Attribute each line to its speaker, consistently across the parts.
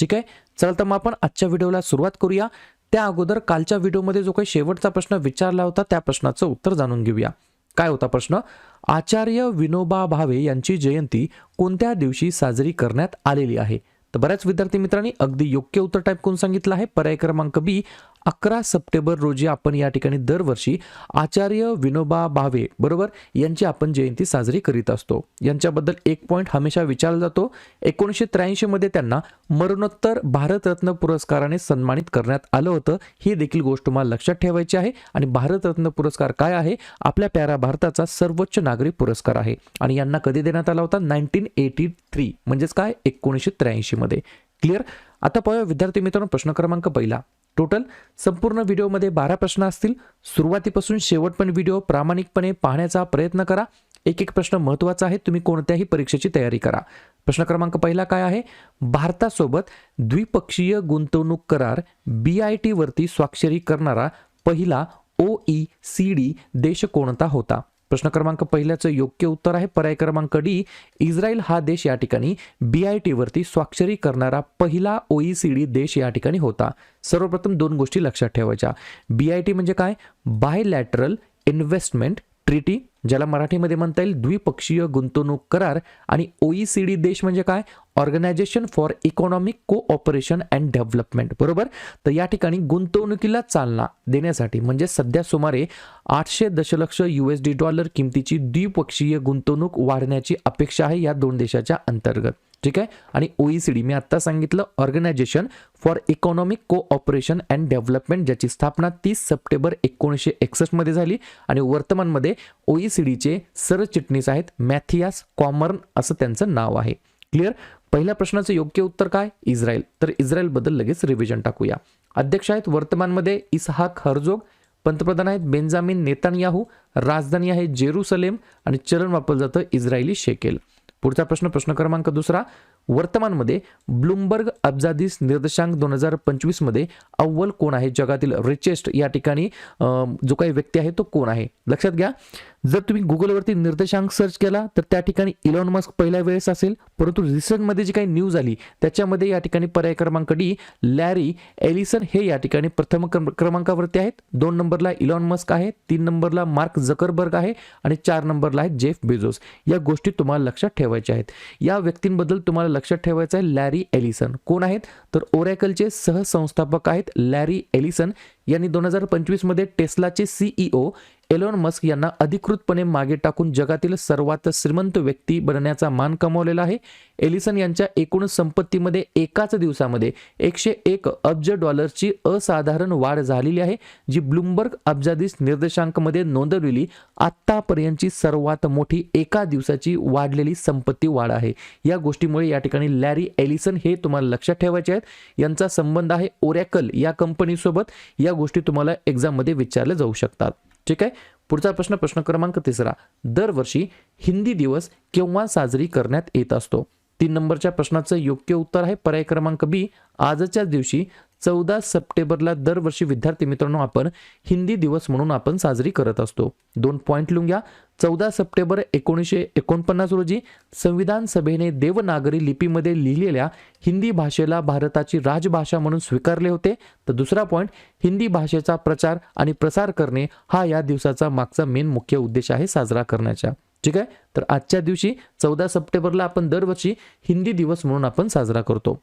Speaker 1: ठीक आहे? चला तर मग आपण आजच्या व्हिडिओला सुरुवात करूया. त्या अगोदर कालच्या व्हिडिओमध्ये जो काही शेवटचा प्रश्न विचारला होता त्या प्रश्नाचं उत्तर जाणून घेऊया. काय होता प्रश्न? आचार्य विनोबा भावे यांची जयंती कोणत्या दिवशी साजरी करण्यात आलेली आहे? तर बऱ्याच विद्यार्थी मित्रांनी अगदी योग्य उत्तर टाईप करून सांगितलं आहे. पर्याय क्रमांक बी अकरा सप्टेंबर रोजी आपण या ठिकाणी दरवर्षी आचार्य विनोबा भावे बरोबर? यांची आपण जयंती साजरी करीत असतो. यांच्याबद्दल एक पॉईंट हमेशा विचारला जातो. एकोणीसशे त्र्याऐंशीमध्ये त्यांना मरणोत्तर भारतरत्न पुरस्काराने सन्मानित करण्यात आलं होतं. ही देखील गोष्ट तुम्हाला लक्षात ठेवायची आहे. आणि भारतरत्न पुरस्कार काय आहे? आपल्या प्यारा भारताचा सर्वोच्च नागरिक पुरस्कार आहे. आणि यांना कधी देण्यात आला होता? नाईन्टीन एटी थ्री म्हणजेच काय? एकोणीसशे त्र्याऐंशीमध्ये क्लिअर आता पाहूया विद्यार्थी मित्रांनो प्रश्न क्रमांक पहिला. टोटल संपूर्ण व्हिडिओमध्ये बारा प्रश्न असतील. सुरुवातीपासून शेवटपर्यंत व्हिडिओ प्रामाणिकपणे पाहण्याचा प्रयत्न करा. एक एक प्रश्न महत्त्वाचा आहे तुम्ही कोणत्याही परीक्षेची तयारी करा. प्रश्न क्रमांक पहिला काय आहे? भारतासोबत द्विपक्षीय गुंतवणूक करार बी आय टीवरती स्वाक्षरी करणारा पहिला ओ ई सी डी देश कोणता होता? प्रश्न क्रमांक पहिल्याचं योग्य उत्तर आहे. पर्याय क्रमांक डी इस्रायल हा देश या ठिकाणी बी आय टीवरती स्वाक्षरी करणारा पहिला ओईसीडी देश या ठिकाणी होता. सर्वप्रथम दोन गोष्टी लक्षात ठेवायच्या. बी आय टी म्हणजे काय? बायलॅटरल इन्व्हेस्टमेंट ट्रिटी ज्याला मराठीमध्ये म्हणता येईल द्विपक्षीय गुंतवणूक करार आणि ओईसीडी देश म्हणजे काय? Organisation for economic cooperation and development बरोबर? तर या ठिकाणी गुंतवणुकीला चालना देण्यासाठी म्हणजे सध्या सुमारे आठशे दशलक्ष यू एस डी डॉलर किमतीची द्विपक्षीय गुंतवणूक वाढण्याची अपेक्षा आहे या दोन देशाच्या अंतर्गत. ठीक आहे? आणि ओईसीडी मी आत्ता सांगितलं organisation for economic cooperation and development ज्याची स्थापना तीस सप्टेंबर एकोणीसशे एकसष्टमध्ये झाली. आणि वर्तमानमध्ये ओईसीडीचे सरचिटणीस आहेत मॅथियास कॉमर्न असं त्यांचं नाव आहे. क्लिअर पहिल्या प्रश्नाचं योग्य उत्तर काय? इस्रायल. तर इस्रायलबद्दल लगेच रिव्हिजन टाकूया. अध्यक्ष आहेत वर्तमानमध्ये इसहाक हरजोग पंतप्रधान आहेत बेंजामिन नेतानयाहू राजधानी आहे जेरुसलेम आणि चलन वापरलं जातं इस्रायली शेकेल. पुढचा प्रश्न प्रश्न क्रमांक दुसरा. वर्तमानमध्ये ब्लूमबर्ग अब्जादीस निर्देशांक दोन हजार पंचवीसमध्ये अव्वल कोण आहे? जगातील रिचेस्ट या ठिकाणी जो काही व्यक्ती आहे तो कोण आहे? लक्षात घ्या. जर तुम्ही गुगलवरती निर्देशांक सर्च केला तर त्या ठिकाणी इलॉन मस्क पहिल्या वेळेस असेल. परंतु रिसेंटमध्ये जी काही न्यूज आली त्याच्यामध्ये या ठिकाणी पर्याय क्रमांक डी लॅरी एलिसन हे या ठिकाणी प्रथम क्रम- क्रमांकावरती आहेत. दोन नंबरला इलॉन मस्क आहे तीन नंबरला मार्क जकरबर्ग आहे आणि चार नंबरला आहे जेफ बेझोस या गोष्टी तुम्हाला लक्षात ठेवायच्या आहेत. या व्यक्तींबद्दल तुम्हाला लक्षात ठेवायचं आहे लॅरी एलिसन कोण आहेत? तर ओरॅकलचे सहसंस्थापक आहेत लॅरी एलिसन यांनी दोन हजार पंचवीसमध्ये टेस्लाचे सीईओ एलोन मस्क यांना अधिकृतपणे मागे टाकून जगातील सर्वात श्रीमंत व्यक्ती बनण्याचा मान कमावलेला आहे. एलिसन यांच्या एकूण संपत्तीमध्ये एकाच दिवसामध्ये एकशे एक अब्ज डॉलरची असाधारण वाढ झालेली आहे जी ब्लूमबर्ग अब्जाधीश निर्देशांकमध्ये नोंदवलेली आत्तापर्यंतची सर्वात मोठी एका दिवसाची वाढलेली संपत्ती वाढ आहे. या गोष्टीमुळे या ठिकाणी लॅरी एलिसन हे तुम्हाला लक्षात ठेवायचे आहेत. यांचा संबंध आहे ओरॅकल या कंपनीसोबत. या गोष्टी तुम्हाला एक्झाममध्ये विचारल्या जाऊ शकतात. ठीक आहे? पुढचा प्रश्न प्रश्न क्रमांक तिसरा. दरवर्षी हिंदी दिवस केव्हा साजरी करण्यात येत असतो? तीन नंबरच्या प्रश्नाचं योग्य उत्तर आहे. पर्याय क्रमांक बी. आजच्याच दिवशी चौदा सप्टेंबरला दरवर्षी विद्यार्थी मित्रांनो आपण हिंदी दिवस म्हणून आपण साजरी करत असतो. दोन पॉईंट लिहून घ्या चौदा सप्टेंबर एकोणीसशे एकोणपन्नास रोजी संविधान सभेने देवनागरी लिपीमध्ये लिहिलेल्या हिंदी भाषेला भारताची राजभाषा म्हणून स्वीकारले होते. तर दुसरा पॉईंट हिंदी भाषेचा प्रचार आणि प्रसार करणे हा या दिवसाचा मागचा मेन मुख्य उद्देश आहे साजरा करण्याचा. ठीक आहे? तर आजच्या दिवशी चौदा सप्टेंबरला आपण दरवर्षी हिंदी दिवस म्हणून आपण साजरा करतो.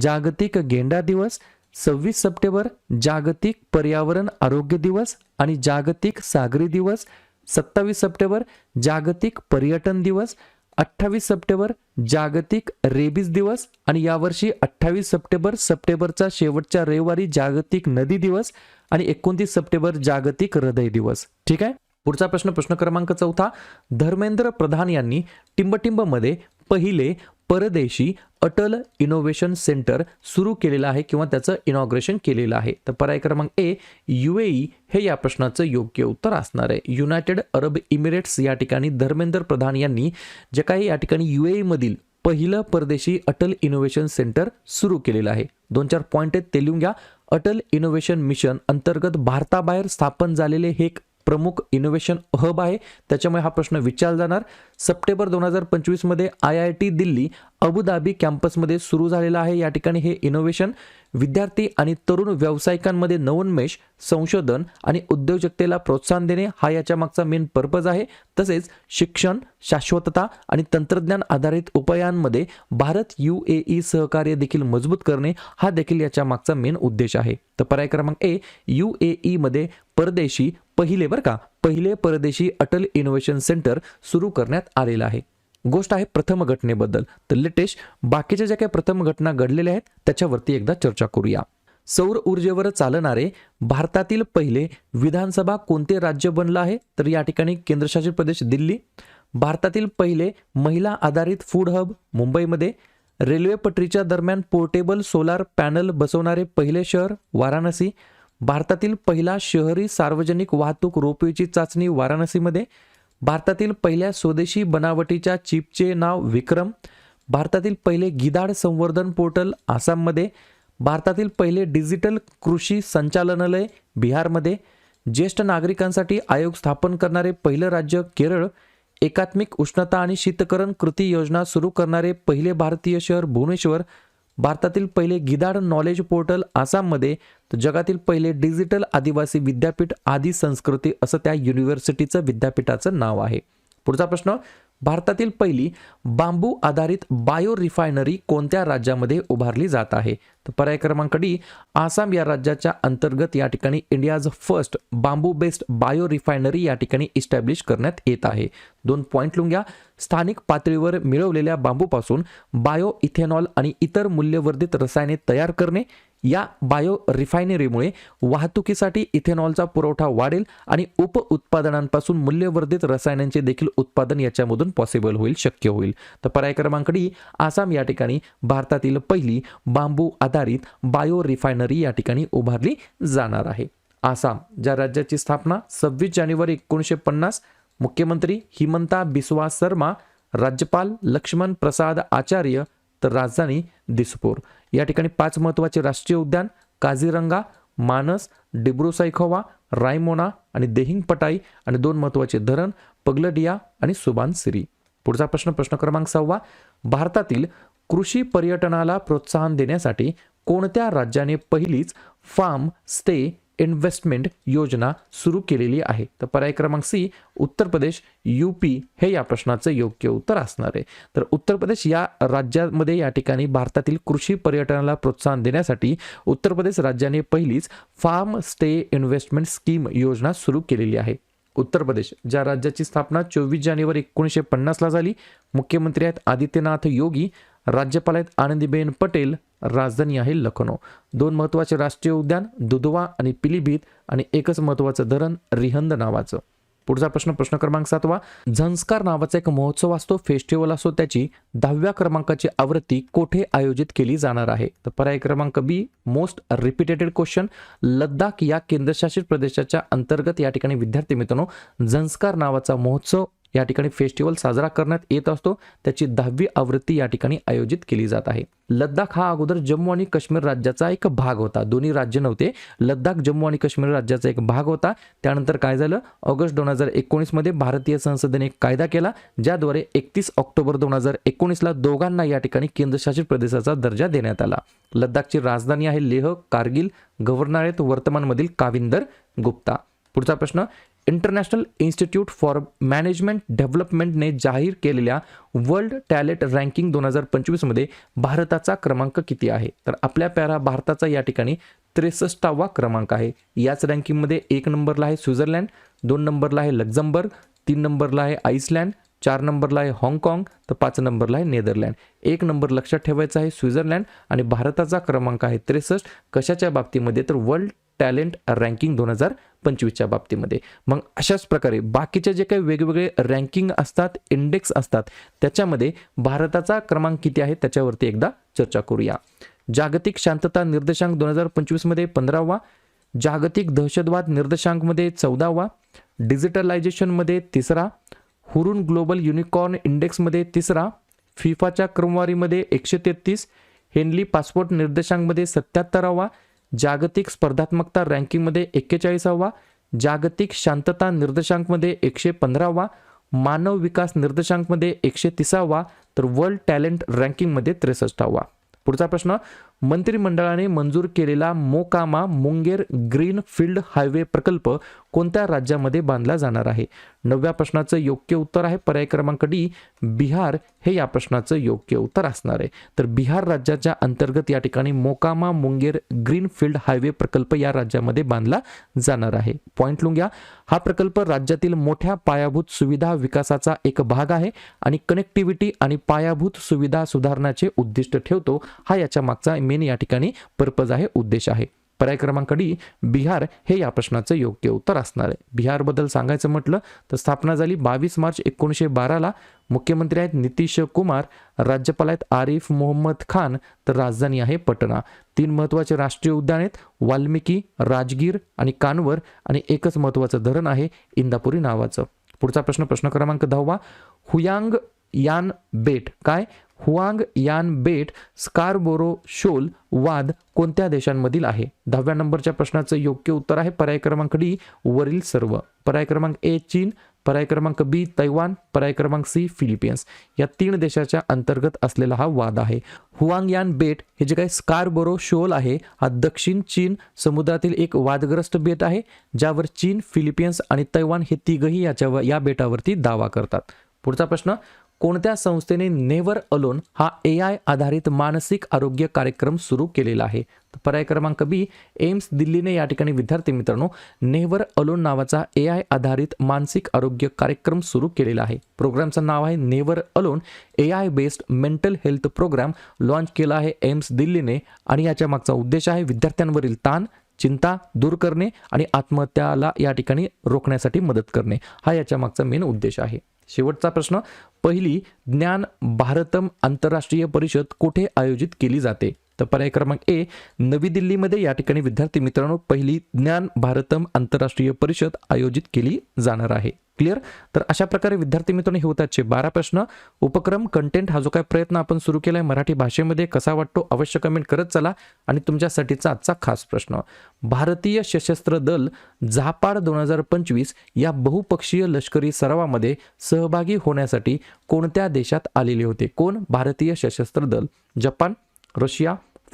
Speaker 1: जागतिक गेंडा दिवस सव्वीस सप्टेंबर जागतिक पर्यावरण आरोग्य दिवस आणि जागतिक सागरी दिवस सत्तावीस सप्टेंबर जागतिक पर्यटन दिवस अठ्ठावीस सप्टेंबर जागतिक रेबीज दिवस आणि यावर्षी अठ्ठावीस सप्टेंबर सप्टेंबरचा शेवटच्या रविवारी जागतिक नदी दिवस आणि एकोणतीस सप्टेंबर जागतिक हृदय दिवस. ठीक आहे? पुढचा प्रश्न प्रश्न क्रमांक चौथा. धर्मेंद्र प्रधान यांनी टिंबटिंबमध्ये पहिले परदेशी अटल इनोव्हेशन सेंटर सुरू केलेलं आहे किंवा त्याचं इनॉग्रेशन केलेलं आहे. तर पर्याय क्रमांक ए युएई हे या प्रश्नाचं योग्य उत्तर असणार आहे. युनायटेड अरब इमिरेट्स या ठिकाणी धर्मेंद्र प्रधान यांनी जे काही या ठिकाणी युएईमधील पहिलं परदेशी अटल इनोव्हेशन सेंटर सुरू केलेलं आहे. दोन चार पॉईंट आहेत ते लिहून घ्या. अटल इनोव्हेशन मिशन अंतर्गत भारताबाहेर स्थापन झालेले हे एक प्रमुख इनोव्हेशन हब आहे. त्याच्यामुळे हा प्रश्न विचारला जाणार. सप्टेंबर दोन हजार पंचवीसमध्ये I I T Delhi Abu Dhabi कॅम्पसमध्ये सुरू झालेलं आहे. या ठिकाणी हे इनोव्हेशन विद्यार्थी आणि तरुण व्यावसायिकांमध्ये नवोन्मेष संशोधन आणि उद्योजकतेला प्रोत्साहन देणे हा याच्या मागचा मेन पर्पज आहे. तसेच शिक्षण शाश्वतता आणि तंत्रज्ञान आधारित उपायांमध्ये भारत यू ए ई सहकार्य देखील मजबूत करणे हा देखील याच्या मागचा मेन उद्देश आहे. तर पर्याय क्रमांक ए यू ए ईमध्ये परदेशी पहिले बरं का पहिले परदेशी अटल इनोव्हेशन सेंटर सुरू करण्यात आलेलं आहे. गोष्ट आहे प्रथम घटनेबद्दल. तर लेटेस्ट बाकीच्या ज्या काही प्रथम घटना घडलेल्या आहेत त्याच्यावरती एकदा चर्चा करूया. सौर ऊर्जेवर चालणारे भारतातील पहिले विधानसभा कोणते राज्य बनलं आहे? तर या ठिकाणी केंद्रशासित प्रदेश दिल्ली. भारतातील पहिले महिला आधारित फूड हब मुंबईमध्ये. रेल्वे पटरीच्या दरम्यान पोर्टेबल सोलार पॅनल बसवणारे पहिले शहर वाराणसी. भारतातील पहिला शहरी सार्वजनिक वाहतूक रोपवेची चाचणी वाराणसीमध्ये. भारतातील पहिल्या स्वदेशी बनावटीच्या चिपचे नाव विक्रम भारतातील पहिले गिधाड संवर्धन पोर्टल आसाममध्ये भारतातील पहिले डिजिटल कृषी संचालनालय बिहारमध्ये ज्येष्ठ नागरिकांसाठी आयोग स्थापन करणारे पहिलं राज्य केरळ एकात्मिक उष्णता आणि शीतकरण कृती योजना सुरू करणारे पहिले भारतीय शहर भुवनेश्वर भारतातील पहिले गिधाड नॉलेज पोर्टल आसाममध्ये तर जगातील पहिले डिजिटल आदिवासी विद्यापीठ आदी संस्कृती असं त्या युनिव्हर्सिटीचं विद्यापीठाचं नाव आहे. पुढचा प्रश्न भारतातील पहिली बांबू आधारित बायो रिफायनरी कोणत्या राज्यामध्ये उभारली जात आहे? तर पर्याय क्रमांक डी आसाम या राज्याच्या अंतर्गत या ठिकाणी India's first bamboo based bio refinery या ठिकाणी इस्टॅब्लिश करण्यात येत आहे. दोन पॉईंट लिहून घ्या. स्थानिक पातळीवर मिळवलेल्या बांबूपासून बायो इथेनॉल आणि इतर मूल्यवर्धित रसायने तयार करणे या बायो रिफायनरीमुळे वाहतुकीसाठी इथेनॉलचा पुरवठा वाढेल आणि उप उत्पादनांपासून मूल्यवर्धित रसायनांचे देखील उत्पादन याच्यामधून पॉसिबल होईल शक्य होईल. तर पर्याय क्रमांक डी आसाम या ठिकाणी भारतातील पहिली बांबू आधारित बायो रिफायनरी या ठिकाणी उभारली जाणार आहे. आसाम ज्या राज्याची स्थापना सव्वीस जानेवारी एकोणीसशे पन्नास मुख्यमंत्री हिमंता बिस्वा शर्मा राज्यपाल लक्ष्मण प्रसाद आचार्य तर राजधानी दिसपूर. या ठिकाणी पाच महत्त्वाचे राष्ट्रीय उद्यान काझीरंगा मानस डिब्रू सायखोवा रायमोना आणि देहिंग पटाई आणि दोन महत्त्वाचे धरण पगलडिया आणि सुबानसिरी. पुढचा प्रश्न प्रश्न क्रमांक सहावा. भारतातील कृषी पर्यटनाला प्रोत्साहन देण्यासाठी कोणत्या राज्याने पहिलीच फार्म स्टे इन्व्हेस्टमेंट योजना सुरू केलेली आहे. तर पर्याय क्रमांक C Uttar Pradesh U P हे या प्रश्नाचं योग्य उत्तर असणार आहे. तर उत्तर प्रदेश या राज्यामध्ये या ठिकाणी भारतातील कृषी पर्यटनाला प्रोत्साहन देण्यासाठी उत्तर प्रदेश राज्याने पहिलीच फार्म स्टे इन्व्हेस्टमेंट स्कीम योजना सुरू केलेली आहे. उत्तर प्रदेश ज्या राज्याची स्थापना चोवीस जानेवारी एकोणीसशे पन्नासला झाली मुख्यमंत्री आहेत आदित्यनाथ योगी राज्यपाल आहेत आनंदीबेन पटेल राजधानी आहे लखनौ. दोन महत्त्वाचे राष्ट्रीय उद्यान दुधवा आणि पिलीभीत आणि एकच महत्त्वाचं धरण रिहंद नावाचं. पुढचा प्रश्न प्रश्न क्रमांक सातवा. झंस्कार नावाचा एक महोत्सव असतो फेस्टिवल असतो त्याची दहाव्या क्रमांकाची आवृत्ती कोठे आयोजित केली जाणार आहे? तर पर्याय क्रमांक B most repeated question Ladakh या केंद्रशासित प्रदेशाच्या अंतर्गत या ठिकाणी. विद्यार्थी मित्रांनो झंस्कार नावाचा महोत्सव या ठिकाणी फेस्टिवल साजरा करण्यात येत असतो. त्याची दहावी आवृत्ती या ठिकाणी आयोजित केली जात आहे. लद्दाख हा अगोदर जम्मू आणि काश्मीर राज्याचा एक भाग होता. दोन्ही राज्य नव्हते. लद्दाख जम्मू आणि काश्मीर राज्याचा एक भाग होता. त्यानंतर काय झालं? ऑगस्ट दोन हजार एकोणीसमध्ये भारतीय संसदेने एक कायदा केला ज्याद्वारे एकतीस ऑक्टोबर दोन हजार एकोणीसला दोघांना या ठिकाणी केंद्रशासित प्रदेशाचा दर्जा देण्यात आला. लद्दाखची राजधानी आहे लेह कारगिल गव्हर्नर वर्तमानमधील काविंदर गुप्ता. पुढचा प्रश्न इंटरनॅशनल इन्स्टिट्यूट फॉर मॅनेजमेंट डेव्हलपमेंटने जाहीर केलेल्या वर्ल्ड टॅलेंट रँकिंग दोन हजार पंचवीसमध्ये भारताचा क्रमांक किती आहे? तर आपल्या पॅरा भारताचा या ठिकाणी त्रेसष्टावा क्रमांक आहे. याच रँकिंगमध्ये एक नंबरला आहे स्वित्झर्लंड दोन नंबरला आहे लक्झम्बर्ग तीन नंबरला आहे आईसलँड चार नंबरला आहे हाँगकाँग तर पाच नंबरला आहे नेदरलँड. एक नंबर लक्षात ठेवायचा आहे स्वित्झर्लंड आणि भारताचा क्रमांक आहे त्रेसष्ट. कशाच्या बाबतीमध्ये? तर वर्ल्ड टॅलेंट रँकिंग दोन हजार पंचवीसच्या बाबतीमध्ये. मग अशाच प्रकारे बाकीचे जे काही वेगवेगळे रँकिंग असतात इंडेक्स असतात त्याच्यामध्ये भारताचा क्रमांक किती आहे त्याच्यावरती एकदा चर्चा करूया. जागतिक शांतता निर्देशांक दोन हजार पंचवीसमध्ये पंधरावा जागतिक दहशतवाद निर्देशांकमध्ये चौदावा डिजिटलायझेशनमध्ये तिसरा हुरून ग्लोबल युनिकॉर्न इंडेक्समध्ये तिसरा फिफाच्या क्रमवारीमध्ये एकशे तेहतीस हेनली पासपोर्ट निर्देशांकमध्ये सत्याहत्तरावा जागतिक स्पर्धात्मकता रँकिंगमध्ये एक्केचाळीसावा जागतिक शांतता निर्देशांकमध्ये एकशे पंधरावा मानव विकास निर्देशांकमध्ये एकशे तिसावा तर वर्ल्ड टॅलेंट रँकिंगमध्ये त्रेसष्टावा. पुढचा प्रश्न मंत्रिमंडळाने मंजूर केलेला Mokama Munger green field highway प्रकल्प कोणत्या राज्यामध्ये बांधला जाणार आहे? नवव्या प्रश्नाचं योग्य उत्तर आहे पर्याय क्रमांक डी बिहार. हे या प्रश्नाचं योग्य उत्तर असणार आहे. तर बिहार राज्याच्या अंतर्गत या ठिकाणी मोकामा मुंगेर ग्रीनफील्ड हायवे प्रकल्प या राज्यामध्ये बांधला जाणार आहे. पॉईंट लुंग घ्या हा प्रकल्प राज्यातील मोठ्या पायाभूत सुविधा विकासाचा एक भाग आहे आणि कनेक्टिव्हिटी आणि पायाभूत सुविधा सुधारण्याचे उद्दिष्ट ठेवतो. हा याच्या मागचा मेन या ठिकाणी पर्पज आहे उद्देश आहे. पर्याय क्रमांक डी बिहार हे या प्रश्नाचं योग्य उत्तर असणार आहे. बिहारबद्दल सांगायचं म्हटलं तर स्थापना झाली बावीस मार्च एकोणीसशे बाराला. मुख्यमंत्री आहेत नितीश कुमार राज्यपाल आहेत आरिफ मोहम्मद खान तर राजधानी आहे पटना. तीन महत्त्वाचे राष्ट्रीय उद्यान आहेत वाल्मिकी राजगीर आणि कानवर आणि एकच महत्त्वाचं धरण आहे इंदापुरी नावाचं. पुढचा प्रश्न प्रश्न क्रमांक दहावा. हुयांग यान बेट काय? हुआंग यान बेट स्कारबोरो शोल वाद कोणत्या देशांमधील आहे? दहाव्या नंबरच्या प्रश्नाचं योग्य उत्तर आहे पर्याय क्रमांक डी वरील सर्व. पर्याय क्रमांक ए चीन. पर्याय क्रमांक बी तैवान. पर्याय क्रमांक सी फिलिपिन्स. या तीन देशाच्या अंतर्गत असलेला हा वाद आहे. हुआंगयान बेट हे जे काही स्कारबोरो शोल आहे हा दक्षिण चीन समुद्रातील एक वादग्रस्त बेट आहे ज्यावर चीन फिलिपिन्स आणि तैवान हे तिघही याच्या या बेटावरती दावा करतात. पुढचा प्रश्न कोणत्या संस्थेने नेवर अलोन हा ए आय आधारित मानसिक आरोग्य कार्यक्रम सुरू केलेला आहे? पर्याय क्रमांक बी एम्स दिल्लीने या ठिकाणी विद्यार्थी मित्रांनो नेव्हर अलोन नावाचा ए आय आधारित मानसिक आरोग्य कार्यक्रम सुरू केलेला आहे. प्रोग्रामचं नाव आहे never alone A I based mental health programme. Launch केला आहे एम्स दिल्लीने आणि याच्या मागचा उद्देश आहे विद्यार्थ्यांवरील ताण चिंता दूर करणे आणि आत्महत्याला या ठिकाणी रोखण्यासाठी मदत करणे. हा याच्या मागचा मेन उद्देश आहे. शेवटचा प्रश्न पहिली ज्ञान भारतम आंतरराष्ट्रीय परिषद कुठे आयोजित केली जाते? तर पर्याय क्रमांक ए नवी दिल्लीमध्ये या ठिकाणी विद्यार्थी मित्रांनो पहिली ज्ञान भारतम आंतरराष्ट्रीय परिषद आयोजित केली जाणार आहे. क्लिअर? तर अशा प्रकारे विद्यार्थी मित्रांनो हे होतातचे बारा प्रश्न. उपक्रम कंटेंट हा जो काय प्रयत्न आपण सुरू केला आहे मराठी भाषेमध्ये कसा वाटतो अवश्य कमेंट करत चला. आणि तुमच्यासाठीचा आजचा खास प्रश्न भारतीय सशस्त्र दल झापाड दोन हजार पंचवीस या बहुपक्षीय लष्करी सरावामध्ये सहभागी होण्यासाठी कोणत्या देशात आलेले होते? कोण? भारतीय सशस्त्र दल. Japan Russia